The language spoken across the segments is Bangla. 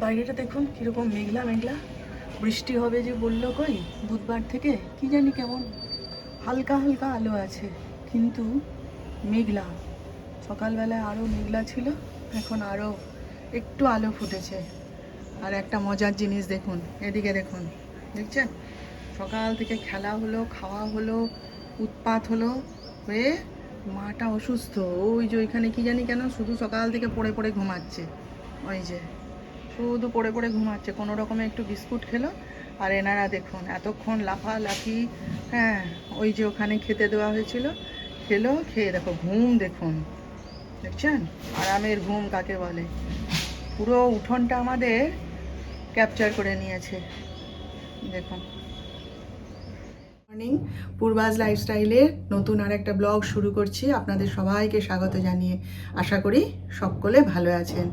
বাইরেটা দেখুন, কীরকম মেঘলা মেঘলা। বৃষ্টি হবে যে বলল কই, বুধবার থেকে, কি জানি কেমন, হালকা হালকা আলো আছে, কিন্তু মেঘলা। সকালবেলায় আরও মেঘলা ছিল, এখন আরও একটু আলো ফুটেছে। আর একটা মজার জিনিস দেখুন, এদিকে দেখুন, দেখছেন? সকাল থেকে খেলা হলো, খাওয়া হলো, উৎপাত হলো, হয়ে মাটা অসুস্থ। ওই যে ওইখানে কি জানি কেন, শুধু সকাল থেকে পড়ে পড়ে ঘুমাচ্ছে। ওই যে শুধু পড়ে পড়ে ঘুমাচ্ছে। কোনো রকমে একটু বিস্কুট খেলো। আর এনারা দেখুন, এতক্ষণ লাফালাফি হ্যাঁ ওই যে ওখানে খেতে দেওয়া হয়েছিল। খেলো, খেয়ে দেখো, ঘুম দেখুন। দেখছেন? আরামের ঘুম কাকে বলে? পুরো উঠোনটা আমাদের ক্যাপচার করে নিয়েছে। দেখুন। মর্নিং পূর্বাজ লাইফস্টাইলে নতুন আর একটা ব্লগ শুরু করছি। আপনাদের সবাইকে স্বাগত জানিয়ে আশা করি সকলে ভালো আছেন।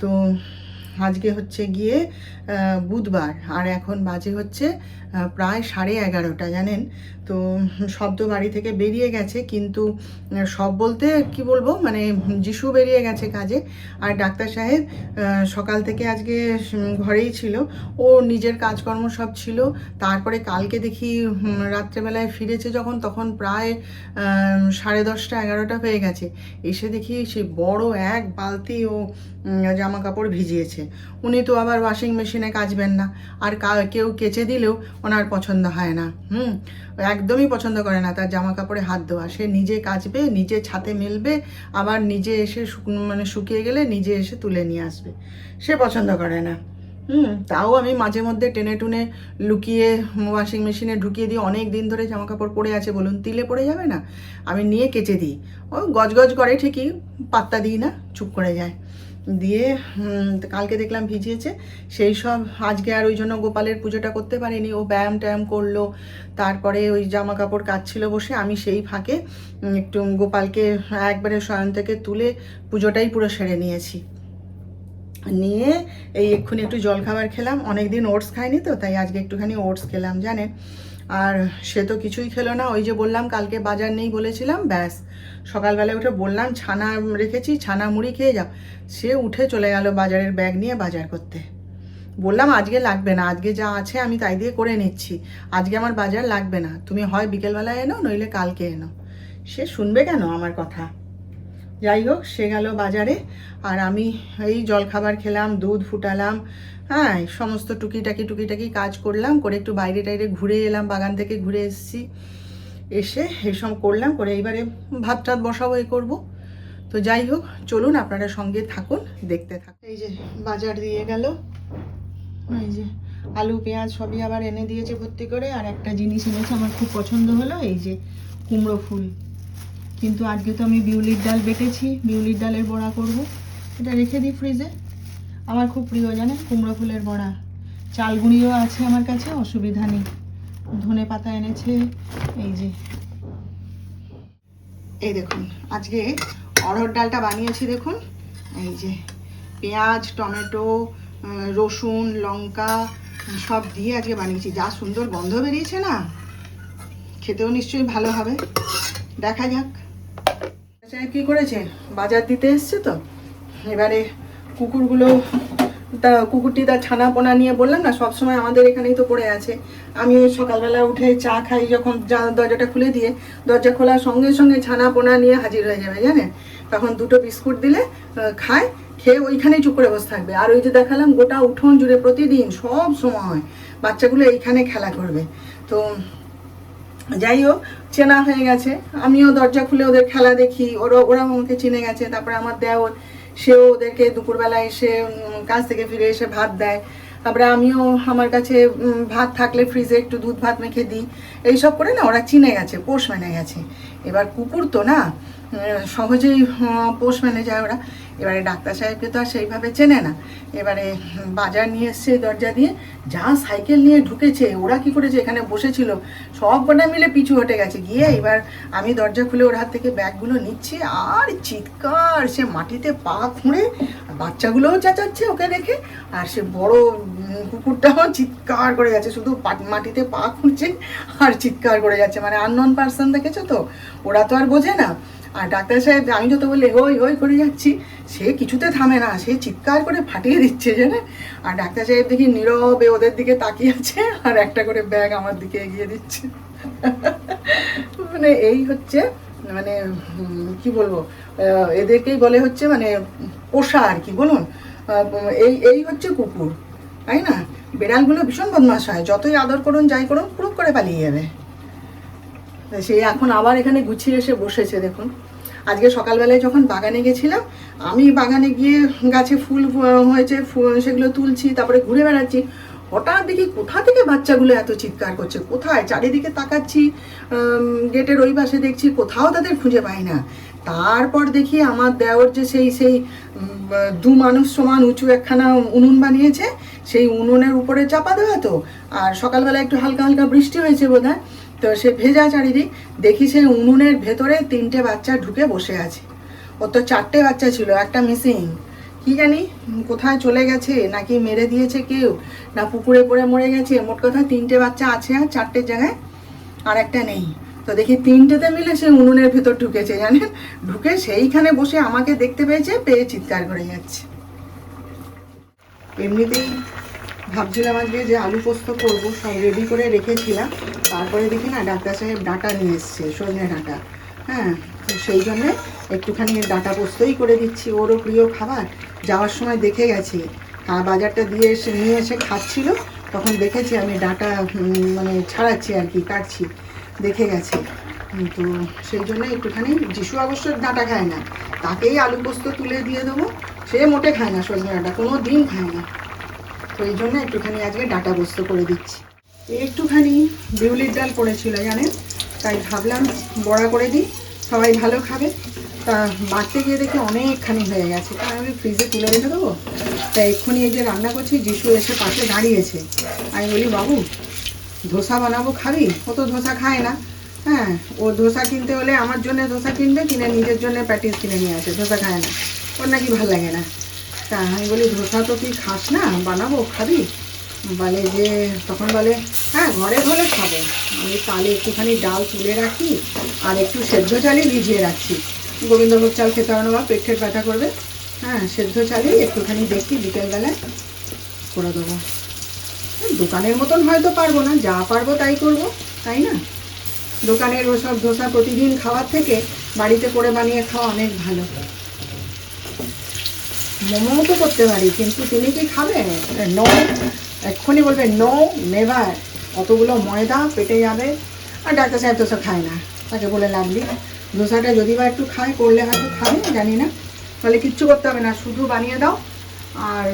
তো আজকে হচ্ছে গিয়ে বুধবার। আর এখন বাজে হচ্ছে প্রায় সাড়ে এগারোটা জানেন? তো শব্দ বাড়ি থেকে বেরিয়ে গেছে, কিন্তু সব বলতে কি বলব মানে যিশু বেরিয়ে গেছে কাজে। আর ডাক্তার সাহেব সকাল থেকে আজকে ঘরেই ছিল। ও নিজের কাজকর্ম সব ছিল। তারপরে কালকে দেখি রাত্রেবেলায় ফিরেছে যখন, তখন প্রায় সাড়ে দশটা, এগারোটা হয়ে গেছে। এসে দেখি সে বড় এক বালতি ও জামা কাপড় ভিজিয়েছে। উনি তো আবার ওয়াশিং মেশিনে কাচবেন না। আর কেউ কেচে দিলেও ওনার পছন্দ হয় না। হুম? একদমই পছন্দ করে না। তার জামা কাপড়ে হাত দেওয়া সে নিজে কাচবে, নিজে ছাতে মেলবে, আবার নিজে এসে শুক- মানে শুকিয়ে গেলে নিজে এসে তুলে নিয়ে আসবে। সে পছন্দ করে না। হুম, তাও আমি মাঝে মধ্যে টেনে টুনে লুকিয়ে ওয়াশিং মেশিনে ঢুকিয়ে দিই অনেক দিন ধরে জামা কাপড় পরে আছে বলুন, তিলে পড়ে যাবে না? আমি নিয়ে কেচে দিই। ও গজগজ করে ঠিকই, পাত্তা দিই না, চুপ করে যায়। দিয়ে কালকে দেখলাম ভিজিয়েছে। সেই সব আজকে আর ওই জন্য গোপালের পুজোটা করতে পারিনি। ও ব্যায়াম ট্যায়াম করল, তারপরে ওই জামা কাপড় কাচ্ছিল বসে। আমি সেই ফাঁকে একটু গোপালকে একবারে শয়ন থেকে তুলে পুজোটাই পুরো সেরে নিয়েছি। নিয়ে এই এক্ষুনি একটু জলখাবার খেলাম। অনেক দিন ওটস খাইনি তো, তাই আজকে একটুখানি ওটস খেলাম, জানেন? আর সে তো কিছুই খেলো না। ওই যে বললাম, কালকে বাজার নেই বলেছিলাম, ব্যাস। সকালবেলায় উঠে বললাম, ছানা রেখেছি, ছানা মুড়ি খেয়ে যাও। সে উঠে চলে গেল বাজারের ব্যাগ নিয়ে বাজার করতে। বললাম, আজকে লাগবে না, আজকে যা আছে আমি তাই দিয়ে করে নিচ্ছি। আজকে আমার বাজার লাগবে না, তুমি হয় বিকেলবেলায় এনো, নইলে কালকে এনো। সে শুনবে কেন আমার কথা? যাই হোক, সে গেল বাজারে, আর আমি এই জলখাবার খেলাম, দুধ ফুটালাম হ্যাঁ সমস্ত টুকিটাকি টুকিটাকি কাজ করলাম, করে একটু বাইরে টাইরে ঘুরে এলাম, বাগান থেকে ঘুরে এসেছি। এসে এইসব করলাম, করে এইবারে ভাত টাত বসাবো, এ করব। তো যাই হোক, চলুন আপনারা সঙ্গে থাকুন, দেখতে থাকুন। এই যে বাজার দিয়ে গেল। এই যে আলু, পেঁয়াজ সবই আবার এনে দিয়েছে ভর্তি করে, আর একটা জিনিস এনেছে আমার খুব পছন্দ হলো, এই যে কুমড়ো ফুল। কিন্তু আজকে তো আমি বিউলির ডাল বেটেছি, বিউলির ডালের বড়া করব। এটা রেখে দিই ফ্রিজে। আমার খুব প্রিয় জানেন? কুমড়ো ফুলের বড়া। চাল গুঁড়িও আছে আমার কাছে, অসুবিধা নেই। ধনে পাতা এনেছে, এই যে। এই দেখুন, আজকে অড়হর ডালটা বানিয়েছি দেখুন। এই যে, পেঁয়াজ, টমেটো রসুন, লঙ্কা, সব দিয়ে আজকে বানিয়েছি। যা সুন্দর গন্ধ বেরিয়েছে না? খেতেও নিশ্চয়ই ভালো হবে। দেখা যাক। কি করেছে? বাজার দিতে এসছে তো? এবারে কুকুরগুলো, তা কুকুরটি তার ছানা পোনা নিয়ে বললাম না, সবসময় আমাদের এখানেই তো পড়ে আছে। আমি সকালবেলা উঠে চা খাই যখন দরজাটা খুলে দিয়ে, দরজা খোলার সঙ্গে সঙ্গে ছানা পোনা নিয়ে হাজির হয়ে যাবে, জানেন? তখন দুটো বিস্কুট দিলে খায়, খেয়ে ওইখানেই চুপ করে বসে থাকবে। আর ওই যে দেখালাম, গোটা উঠোন জুড়ে প্রতিদিন সব সময় বাচ্চাগুলো এইখানে খেলা করবে। তো যাই হোক, চেনা হয়ে গেছে। আমিও দরজা খুলে ওদের খেলা দেখি, ওরা ওরা আমাকে চিনে গেছে, তারপরে আমার দেওর সেও ওদেরকে দুপুরবেলা এসে কাজ থেকে ফিরে এসে ভাত দেয়। তারপরে আমিও আমার কাছে ভাত থাকলে ফ্রিজে একটু দুধ ভাত মেখে দিই। এইসব করে না ওরা চিনে গেছে, পোষ মেনে গেছে। এবার কুকুর তো না সহজেই পোষ মেনে যায় ওরা। এবারে ডাক্তার সাহেবকে তো আর সেইভাবে চেনে না। এবারে বাজার নিয়ে এসছে দরজা দিয়ে। যা সাইকেল নিয়ে ঢুকেছে, ওরা কি করেছে? এখানে বসেছিল। সব কটা মিলে পিছু হটে গেছে। গিয়ে এবার আমি দরজা খুলে ওর হাত থেকে ব্যাগগুলো নিচ্ছি। আর চিৎকার, সে মাটিতে পা খুঁড়ে বাচ্চাগুলোও চেঁচাচ্ছে ওকে দেখে। আর সে বড় কুকুরটাও চিৎকার করে যাচ্ছে। শুধু মাটিতে পা খুঁড়ছে আর চিৎকার করে যাচ্ছে। মানে আননোন পার্সন দেখেছ তো? ওরা তো আর বোঝে না। আর ডাক্তার সাহেব আমি যত বলে হই হই করে যাচ্ছি। সে কিছুতে থামে না, সে চিৎকার করে ফাটিয়ে দিচ্ছে, জানে? আর ডাক্তার সাহেব দেখি নীরবে ওদের দিকে তাকিয়ে আছে আর একটা করে ব্যাগ আমার দিকে এগিয়ে দিচ্ছে। মানে এই হচ্ছে মানে কি বলব এদেরকেই বলে হচ্ছে মানে পোষা আর কি, বলুন? এই এই হচ্ছে কুকুর, তাই না? বেড়ালগুলো ভীষণ বদমাশ হয়, যতই আদর করুন, যাই করুন, পুরুপ করে পালিয়ে যাবে। সে এখন আবার এখানে গুছিয়ে এসে বসেছে, দেখুন। আজকে সকালবেলায় যখন বাগানে গেছিলাম, আমি বাগানে গিয়ে গাছে ফুল হয়েছে সেগুলো তুলছি, তারপরে ঘুরে বেড়াচ্ছি। হঠাৎ দেখি কোথা থেকে বাচ্চাগুলো এত চিৎকার করছে? কোথায়? চারিদিকে তাকাচ্ছি গেটের ওই পাশে দেখছি কোথাও তাদের খুঁজে পাই না। তারপর দেখি আমার দেওর যে সেই সেই দু মানুষ সমান উঁচু একখানা উনুন বানিয়েছে, সেই উনুনের উপরে চাপা দেওয়া তো। আর সকালবেলা একটু হালকা হালকা বৃষ্টি হয়েছে বোধ তো সে ভেজা চারিদিক দেখি সেই উনুনের ভেতরে তিনটে বাচ্চা ঢুকে বসে আছে। ওর তো চারটে বাচ্চা ছিল, একটা মিসিং কি জানি, কোথায় চলে গেছে, নাকি মেরে দিয়েছে কেউ, না পুকুরে পড়ে মরে গেছে, মোট কথা তিনটে বাচ্চা আছে আর চারটের জায়গায় আর একটা নেই। তো দেখি তিনটেতে মিলে সে উনুনের ভেতর ঢুকেছে, জানেন? ঢুকে সেইখানে বসে আমাকে দেখতে পেয়েছে, পেয়ে চিৎকার করে যাচ্ছে। এমনিতেই ভাবছিলাম আজকে যে আলু পোস্ত করব, সব রেডি করে রেখেছিলাম। তারপরে দেখি না, ডাক্তার সাহেব ডাটা নিয়ে এসছে, সজনে ডাটা। হ্যাঁ সেই জন্যে একটুখানি ডাটা পোস্তই করে দিচ্ছি। ওরও প্রিয় খাবার। যাওয়ার সময় দেখে গেছি। আর বাজারটা দিয়ে এসে, নিয়ে এসে খাচ্ছিল। তখন দেখেছি আমি ডাটা মানে ছাড়াচ্ছি আর কি, কাটছি। দেখে গেছে। তো সেই জন্য একটুখানি যিশু অবশ্য ডাঁটা খায় না। তাকেই আলু পোস্ত তুলে দিয়ে দেবো। সে মোটে খায় না সজনে ডাঁটা, কোনো দিন খায় না। তো এই জন্য একটুখানি আজকে ডাটা পোস্ত করে দিচ্ছি। একটুখানি বিউলির ডাল পড়েছিল জানেন? তাই ভাবলাম বড়া করে দিই, সবাই ভালো খাবে। তা বাড়তে গিয়ে দেখি অনেকখানি হয়ে গেছে। তা আমি ফ্রিজে তুলে রেখে দেবো? তা এক্ষুনি এই যে রান্না করছি, যিশু এসে পাশে দাঁড়িয়েছে। আমি বলি, বাবু, ধোসা বানাবো খাবি? ও তো ধোসা খায় না। হ্যাঁ ও ধোসা কিনতে হলে আমার জন্য ধোসা কিনবে, কিনে নিজের জন্য প্যাটিস কিনে নিয়ে আসে, ধোসা খায় না। ওর নাকি ভালো লাগে না। তা আমি বলি, ধোসা তো তুই খাস না, বানাবো, খাবি? বলে যে, তখন বলে হ্যাঁ ঘরে ঘরে খাব। আমি তালে একটুখানি ডাল তুলে রাখি আর একটু সেদ্ধ চালই ভিজিয়ে রাখছি গোবিন্দভোগ চাল খেতে হবে না বা পেট ঠেট ব্যথা করবে। হ্যাঁ সেদ্ধ চালই একটুখানি দেখি, বিকেলবেলায় করে দেবো। দোকানের মতন হয়তো পারব না, যা পারব তাই করব, তাই না? দোকানের ওসব ধোসা প্রতিদিন খাওয়ার থেকে বাড়িতে করে বানিয়ে খাওয়া অনেক ভালো। মোমো তো করতে পারি, কিন্তু তুমি কি খাবে? নো এক্ষুনি বলবে নো নেভার অতগুলো ময়দা পেটে যাবে। আর ডাক্তার সাহেব তো সব খায় না, তাকে বলে লাভলি ধোসাটা যদি বা একটু খায়, করলে হয়তো খাবে, জানি না। তাহলে কিচ্ছু করতে হবে না, শুধু বানিয়ে দাও, আর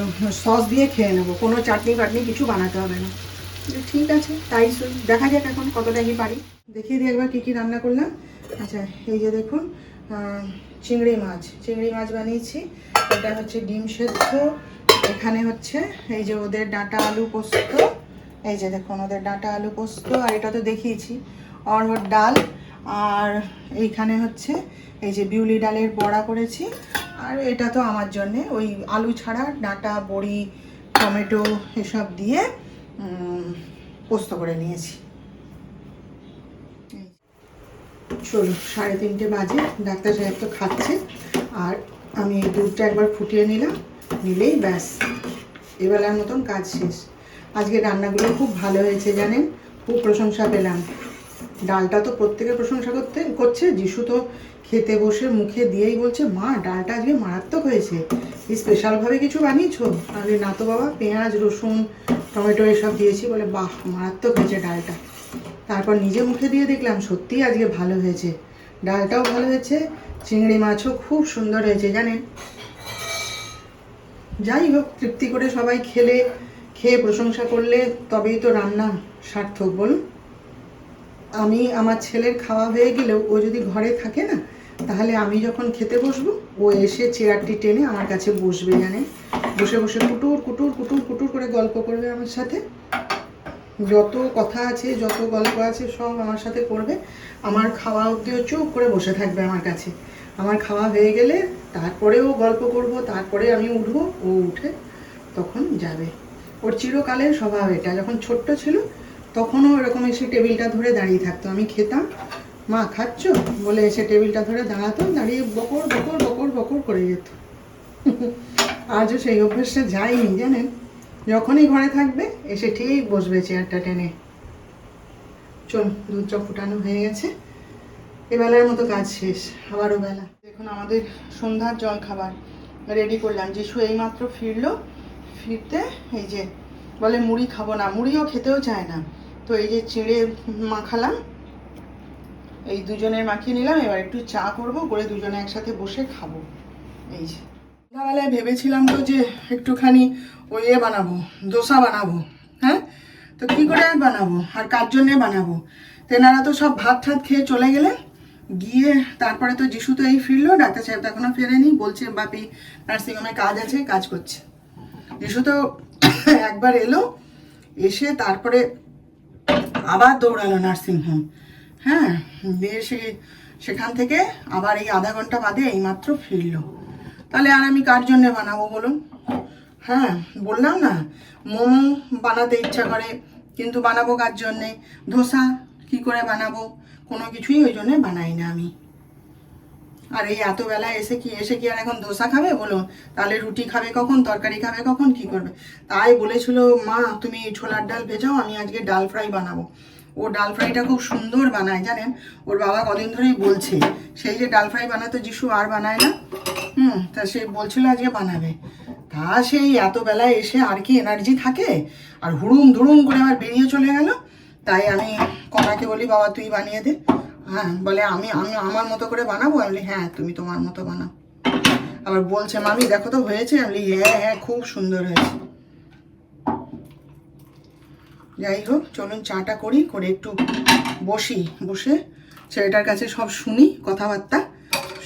সস দিয়ে খেয়ে নেব। কোনো চাটনি ফাটনি কিছু বানাতে হবে না। ঠিক আছে, তাই দেখা যাক এখন কতটা কি পারি। দেখিয়ে দিই একবার কী কী রান্না করলাম। আচ্ছা এই যে দেখুন চিংড়ি মাছ। চিংড়ি মাছ বানিয়েছি। এটা হচ্ছে ডিম সেদ্ধ। এখানে হচ্ছে এই যে ওদের ডাঁটা আলু পোস্ত। এই যে দেখুন ওদের ডাঁটা আলু পোস্ত, আর এটা তো দেখিয়েছি। অরহর ডাল, আর এইখানে হচ্ছে এই যে বিউলি ডালের বড়া করেছি। আর এটা তো আমার জন্যে, ওই আলু ছাড়া ডাঁটা, বড়ি, টমেটো এসব দিয়ে পোস্ত করে নিয়েছি। চলো সাড়ে তিনটে বাজে, ডাক্তার সাহেব তো খাচ্ছে। আর আমি দুধটা একবার ফুটিয়ে নিলাম, নিলেই ব্যাস। এবেলার মতন কাজ শেষ। আজকে রান্নাগুলো খুব ভালো হয়েছে জানেন, খুব প্রশংসা পেলাম। ডালটা তো প্রত্যেকে প্রশংসা করতে, করছে, যিশু তো খেতে বসে মুখে দিয়েই বলছে, মা, ডালটা আজকে মারাত্মক হয়েছে। স্পেশালভাবে কিছু বানিয়েছো? আমি না তো বাবা, পেঁয়াজ, রসুন, টমেটো এসব দিয়েছি। বলে, বাহ, মারাত্মক হয়েছে ডালটা। তারপর নিজে মুখে দিয়ে দেখলাম, সত্যিই আজকে ভালো হয়েছে। ডালটাও ভালো হয়েছে, চিংড়ি মাছও খুব সুন্দর হয়েছে, জানেন? যাই হোক, তৃপ্তি করে সবাই খেলে, খেয়ে প্রশংসা করলে তবেই তো রান্না সার্থক, বলুন? আমি আমার ছেলের খাওয়া হয়ে গেলেও ও যদি ঘরে থাকে না, তাহলে আমি যখন খেতে বসবো, ও এসে চেয়ারটি টেনে আমার কাছে বসবে জানে বসে বসে কুটুর কুটুর কুটুর কুটুর করে গল্প করবে আমার সাথে। যত কথা আছে, যত গল্প আছে, সব আমার সাথে করবে। আমার খাওয়া অবধিও চুপ করে বসে থাকবে আমার কাছে। আমার খাওয়া হয়ে গেলে তারপরেও গল্প করব, তারপরে আমি উঠবো, ও উঠে তখন যাবে। ওর চিরকালের স্বভাব এটা। যখন ছোট্ট ছিল, তখনও এরকম এসে টেবিলটা ধরে দাঁড়িয়ে থাকতো। আমি খেতাম, মা, খাচ্ছ? বলে এসে টেবিলটা ধরে দাঁড়াতো, দাঁড়িয়ে বকর বকর বকর বকর করে যেত। আজও সেই অভ্যেসটা যায়নি, জানেন? যখনই ঘরে থাকবে, এসে ঠিক বসবে চেয়ারটা টেনে। চল, দুধ চা ফুটানো হয়ে গেছে। এবেলার মতো কাজ শেষ, আবারও বেলা। দেখুন আমাদের সন্ধ্যার জল খাবার রেডি করলাম। যিশু এইমাত্র ফিরলো, ফিরতে এই যে বলে মুড়ি খাব না, মুড়িও খেতেও চায় না। তো এই যে চিড়ে মাখালাম, এই দুজনের মাখিয়ে নিলাম। এবার একটু চা করব, করে দুজনে একসাথে বসে খাব। এই যে। সন্ধ্যাবেলায় ভেবেছিলাম তো যে একটুখানি ওই ইয়ে বানাবো, দোসা বানাবো হ্যাঁ? তো কী করে আর বানাবো? আর কার জন্যে বানাবো? তেনারা তো সব ভাত ঠাত খেয়ে চলে গেলেন গিয়ে তারপরে তো যিশু তো এই ফিরলো, ডাক্তার সাহেব তো এখনও ফেরেনি, বলছে, বাপি, নার্সিংহোমে কাজ আছে, কাজ করছে। যিশু তো একবার এলো, এসে তারপরে আবার দৌড়ালো নার্সিংহোম হ্যাঁ? দিয়ে সে, সেখান থেকে আবার এই আধা ঘণ্টা বাদে এইমাত্র ফিরলো। তাহলে আর আমি কার জন্যে বানাবো বলুন? হ্যাঁ বললাম না। মোমো বানাতে ইচ্ছা করে, কিন্তু বানাবো কার জন্যে? ধোসা কি করে বানাবো? কোনো কিছুই ওই জন্যে বানাই না আমি। আর এই এত বেলায় এসে কি এসে কি আর এখন ধোসা খাবে বলুন? তাহলে রুটি খাবে কখন? তরকারি খাবে কখন? কি করবে? তাই বলেছিল, মা, তুমি ছোলার ডাল ভেজাও, আমি আজকে ডাল ফ্রাই বানাবো। ও ডাল ফ্রাইটা খুব সুন্দর বানায়, জানেন? ওর বাবা কদিন ধরেই বলছে, সেই যে ডাল ফ্রাই বানাতো যিশু আর বানায় না? হুম, তা সে বলছিল আজকে বানাবে। তা সেই এত বেলায় এসে আর কি এনার্জি থাকে? আর হুড়ুম ধুড়ুম করে আবার বেরিয়ে চলে গেল। তাই আমি কনাকে বলি, বাবা, তুই বানিয়ে দে। হ্যাঁ বলে, আমি আমি আমার মতো করে বানাবো? আমি বলি হ্যাঁ তুমি তোমার মতো বানাও। আবার বলছে, মামি, দেখো তো হয়েছে? আমি বলি হ্যাঁ হ্যাঁ খুব সুন্দর হয়েছে। যাই হোক, চলুন চাটা করি, করে একটু বসি, বসে ছেলেটার কাছে সব শুনি, কথাবার্তা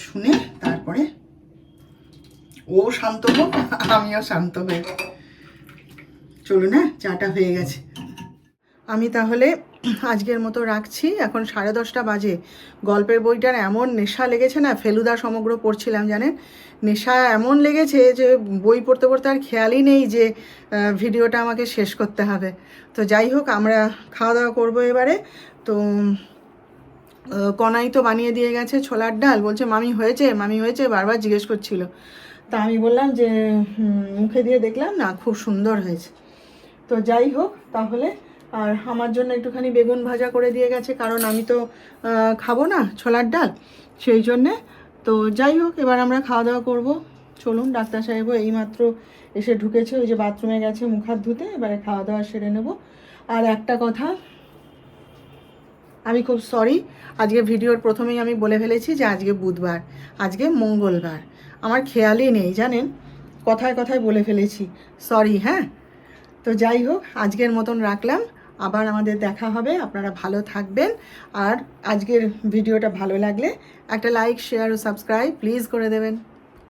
শুনে তারপরে ও শান্ত হোক আমিও শান্ত হই। চলুন হ্যাঁ চাটা হয়ে গেছে। আমি তাহলে আজকের মতো রাখছি। এখন সাড়ে দশটা বাজে। গল্পের বইটার এমন নেশা লেগেছে না, ফেলুদা সমগ্র পড়ছিলাম, জানেন? নেশা এমন লেগেছে যে, বই পড়তে পড়তে আর খেয়ালই নেই যে ভিডিওটা আমাকে শেষ করতে হবে। তো যাই হোক, আমরা খাওয়া দাওয়া করব এবারে। তো কনাই তো বানিয়ে দিয়ে গেছে ছোলার ডাল। বলছে, মামি হয়েছে মামি হয়েছে, বারবার জিজ্ঞেস করছিল। তা আমি বললাম যে মুখে দিয়ে দেখলাম, না, খুব সুন্দর হয়েছে। তো যাই হোক, তাহলে, আর আমার জন্য একটুখানি বেগুন ভাজা করে দিয়ে গেছে, কারণ আমি তো খাব না ছোলার ডাল, সেই জন্যে। তো যাই হোক, এবার আমরা খাওয়া দাওয়া করব। চলুন, ডাক্তার সাহেবও এইমাত্র এসে ঢুকেছে, ওই যে বাথরুমে গেছে মুখ হাত ধুতে, এবারে খাওয়া দাওয়া সেরে নেব। আর একটা কথা আমি খুব সরি আজকে ভিডিওর প্রথমেই আমি বলে ফেলেছি যে আজকে বুধবার, আজকে মঙ্গলবার। আমার খেয়ালই নেই, জানেন? কথায় কথায় বলে ফেলেছি সরি হ্যাঁ? তো যাই হোক, আজকের মতন রাখলাম। আবার আমাদের দেখা হবে, আপনারা ভালো থাকবেন। আর আজকের ভিডিওটা ভালো লাগলে একটা লাইক শেয়ার ও সাবস্ক্রাইব প্লিজ করে দেবেন।